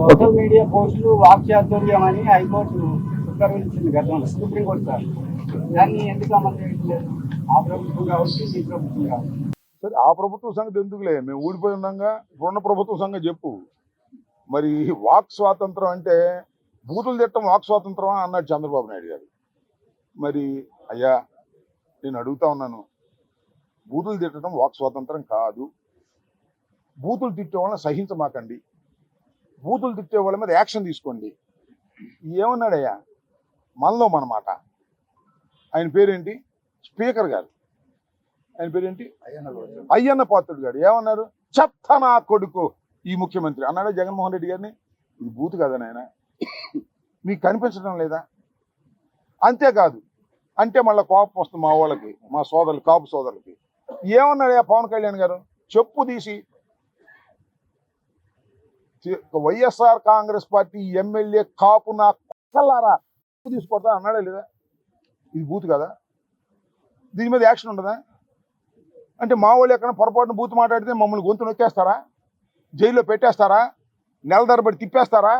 Social media పోస్టులు వాక్చాతుర్యం అని high court ఉత్తర్వులు గతంలో సుప్రీంకోర్టు సార్. దాన్ని ఎందుకు అమలు చేయట్లేదు ఆ ప్రభుత్వం కావచ్చు ఈ ప్రభుత్వం కావచ్చు సరే ఆ ప్రభుత్వం సంగతి ఎందుకులే? మేము ఊడిపోయి ఉన్నాగా ఇప్పుడున్న ప్రభుత్వం సంగతి చెప్పు. మరి వాక్ స్వాతంత్రం అంటే బూతులు తిట్టడం వాక్ స్వాతంత్రమా అన్నాడు చంద్రబాబు నాయుడు గారు. మరి అయ్యా నేను అడుగుతా ఉన్నాను. బూతులు తిట్టడం వాక్ స్వాతంత్రం కాదు. బూతులు తిట్టే వాళ్ళని సహించమాకండి. బూతులు తిట్టే వాళ్ళ మీద యాక్షన్ తీసుకోండి. ఏమన్నాడయ్యా? మనలో మన మాట ఆయన పేరేంటి? స్పీకర్ గారు. ఆయన పేరేంటి? అయ్యన్న పాత్రుడు గారు. ఏమన్నారు? చెత్త నా కొడుకు ఈ ముఖ్యమంత్రి అన్నాడా జగన్మోహన్ రెడ్డి గారిని? ఇది బూత్ కదా నాయన? మీకు కనిపించడం లేదా? అంతేకాదు. అంటే మళ్ళీ కోపం వస్తుంది మా వాళ్ళకి మా సోదరులు కాపు సోదరులకి. ఏమన్నాడు పవన్ కళ్యాణ్ గారు? చెప్పు తీసి. YSR Congress party MLA Kapu నా కుక్కలారా? తీసుకొడతా అన్నాడే లేదా? ఇది బూత్ కదా? దీని మీద యాక్షన్ ఉండదా అంటే మా వాళ్ళు ఎక్కడ పొరపాటున బూత్ మాట్లాడితే మమ్మల్ని గొంతు నొక్కేస్తారా? జైల్లో పెట్టేస్తారా? నెల తరబడి తిప్పేస్తారా?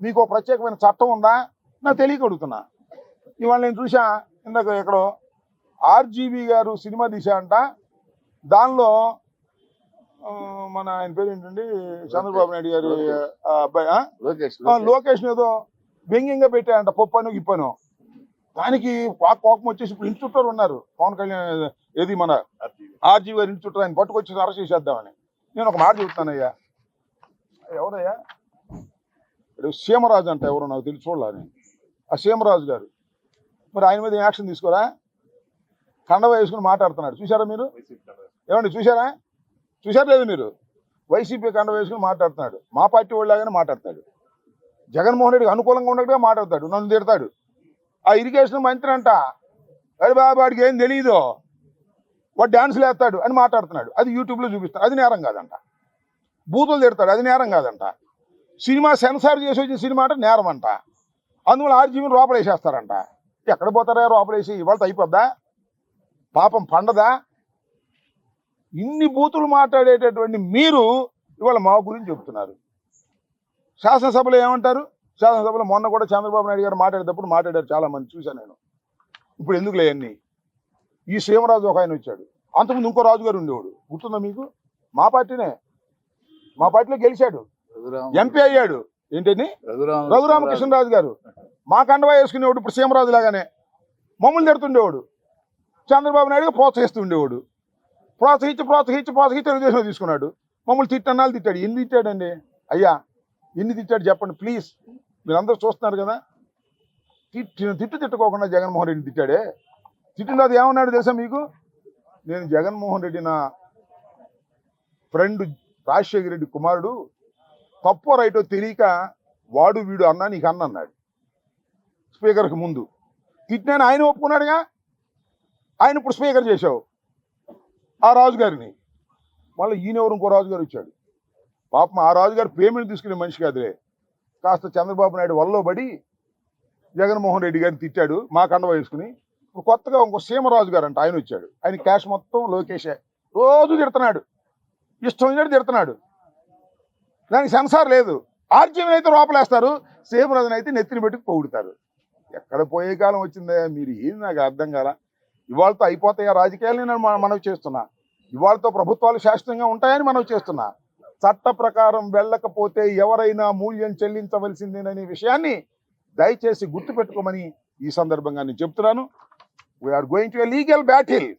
మీకు ఒక ప్రత్యేకమైన చట్టం ఉందా? నా తెలియక అడుగుతున్నా. ఇవాళ నేను చూసా ఇందాక ఎక్కడో ఆర్జీబీ గారు సినిమా తీసా అంట దానిలో మన ఆయన పేరు ఏంటండి? చంద్రబాబు నాయుడు గారు అబ్బాయి ఆ? లోకేష్ ఏదో వ్యంగ్యంగా పెట్టాడంట పప్పను గిప్పను. దానికి కోపం వచ్చేసి ఇప్పుడు ఇంటి చుట్టారు ఉన్నారు. పవన్ కళ్యాణ్ ఏది మన ఆర్జీ గారి ఇంటి చుట్టూ ఆయన పట్టుకొచ్చి అరెస్ట్ చేసేద్దామని. నేను ఒక మాట చెబుతానయ్యా ఎవరయ్యా? సీమరాజు అంట ఎవరో నాకు తెలిసి చూడాలని ఆ సీమరాజు గారు. మరి ఆయన మీద యాక్షన్ తీసుకోరా? కండవ వేసుకుని మాట్లాడుతున్నాడు. చూసారా మీరు? ఏమండి చూసారా చూసారు లేదు మీరు? వైసీపీ కండ వేసుకుని మాట్లాడుతున్నాడు. మా పార్టీ వాళ్ళలాగానే మాట్లాడతాడు జగన్మోహన్ రెడ్డికి అనుకూలంగా ఉన్నట్టుగా మాట్లాడతాడు నన్ను తిడతాడు. ఆ ఇరిగేషన్ మంత్రి అంట అరే బాబు వాడికి ఏం తెలియదు వాడు డ్యాన్స్లు వేస్తాడు అని మాట్లాడుతున్నాడు. అది యూట్యూబ్లో చూపిస్తాడు. అది నేరం కాదంట. బూతులు తిడతాడు. అది నేరం కాదంట. సినిమా సెన్సార్ చేసి వచ్చిన సినిమా అంటే నేరం అంట. అందువల్ల ఆర్జీవిని లోపలేసేస్తారంట ఎక్కడ పోతారా లోపలేసి ఇవాళ అయిపోద్దా? పాపం పండదా? ఇన్ని బూతులు మాట్లాడేటటువంటి మీరు ఇవాళ మా గురించి చెప్తున్నారు. శాసనసభలో ఏమంటారు? శాసనసభలో మొన్న కూడా చంద్రబాబు నాయుడు గారు మాట్లాడేటప్పుడు మాట్లాడారు చాలా మంది చూశాను నేను. ఇప్పుడు ఎందుకు లేవన్నీ ఈ సీమరాజు ఒక ఆయన వచ్చాడు. అంతకుముందు ఇంకో రాజు గారు ఉండేవాడు. గుర్తుందా మీకు? మా పార్టీనే. మా పార్టీలో గెలిచాడు. ఎంపీ అయ్యాడు. ఏంటని? రఘురామకృష్ణరాజు గారు మా కండవా వేసుకునేవాడు ఇప్పుడు సీమరాజు లాగానే మమ్మల్ని తిడుతుండేవాడు. చంద్రబాబు నాయుడు ప్రోత్సహిస్తూ ఉండేవాడు ప్రోత్సహించి ప్రోత్సహించి ప్రోత్సహించి తెలుగుదేశంలో తీసుకున్నాడు. మమ్మల్ని తిట్టన్నాళ్ళు తిట్టాడు. ఎన్ని తిట్టాడండి? అయ్యా ఎన్ని తిట్టాడు చెప్పండి ప్లీజ్. మీరందరూ చూస్తున్నారు కదా. తిట్టిన తిట్టు తిట్టుకోకుండా జగన్మోహన్ రెడ్డిని తిట్టాడే. తిట్టిన అది ఏమన్నాడు తెలుసా మీకు? నేను జగన్మోహన్ రెడ్డి నా ఫ్రెండ్ రాజశేఖర రెడ్డి కుమారుడు. తప్పు రైటో తెలియక వాడు వీడు అన్నా నీకు అన్న అన్నాడు. స్పీకర్కి ముందు. తిట్టినాను ఆయన ఒప్పుకున్నాడుగా? ఆయన ఇప్పుడు స్పీకర్ చేశావు. ఆ రాజుగారిని. మళ్ళీ ఈయన ఎవరు ఇంకో రాజుగారు వచ్చాడు. పాపం ఆ రాజుగారు పేమెంట్ తీసుకునే మనిషి కాదులే. కాస్త చంద్రబాబు నాయుడు వల్ల పడి జగన్మోహన్ రెడ్డి గారిని తిట్టాడు మా కండ వేసుకుని. ఇప్పుడు కొత్తగా ఇంకో సీమరాజు గారు అంట ఆయన వచ్చాడు. ఆయన క్యాష్ మొత్తం లోకేషే రోజు తిడుతున్నాడు. ఇష్టం వచ్చినట్టు తిడుతున్నాడు. దానికి సెన్సార్ లేదు. ఆర్జీవీని అయితే లోపలేస్తారు సీమరాజుని అయితే నెత్తిని పెట్టుకు పొగుడుతారు. ఎక్కడ పోయే కాలం వచ్చిందా మీరు ఏం నాకు అర్థం కాల? ఇవాళతో అయిపోతాయా రాజకీయాలని నేను మనవి చేస్తున్నా. ఇవాళతో ప్రభుత్వాలు శాశ్వతంగా ఉంటాయని మనవి చేస్తున్నా. చట్ట ప్రకారం వెళ్ళకపోతే ఎవరైనా మూల్యం చెల్లించవలసిందేననే విషయాన్ని దయచేసి గుర్తుపెట్టుకోమని ఈ సందర్భంగా నేను చెప్తున్నాను. We are going to a legal battle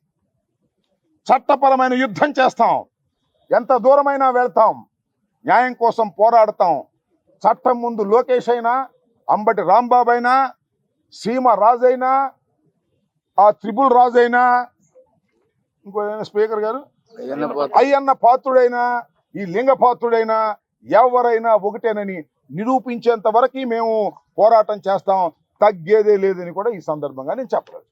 చట్టపరమైన యుద్ధం చేస్తాం. ఎంత దూరమైనా వెళ్తాం. న్యాయం కోసం పోరాడతాం. చట్టం ముందు లోకేష్ అయినా అంబటి రాంబాబు అయినా సీమ రాజైనా ఆ త్రిపుల్ రాజు అయినా ఇంకో స్పీకర్ గారు? అయ్యన్న పాత్రుడైనా ఈ లింగ పాత్రుడైనా ఎవరైనా ఒకటేనని నిరూపించేంత వరకు మేము పోరాటం చేస్తాం. తగ్గేదే లేదని కూడా ఈ సందర్భంగా నేను చెప్పలేదు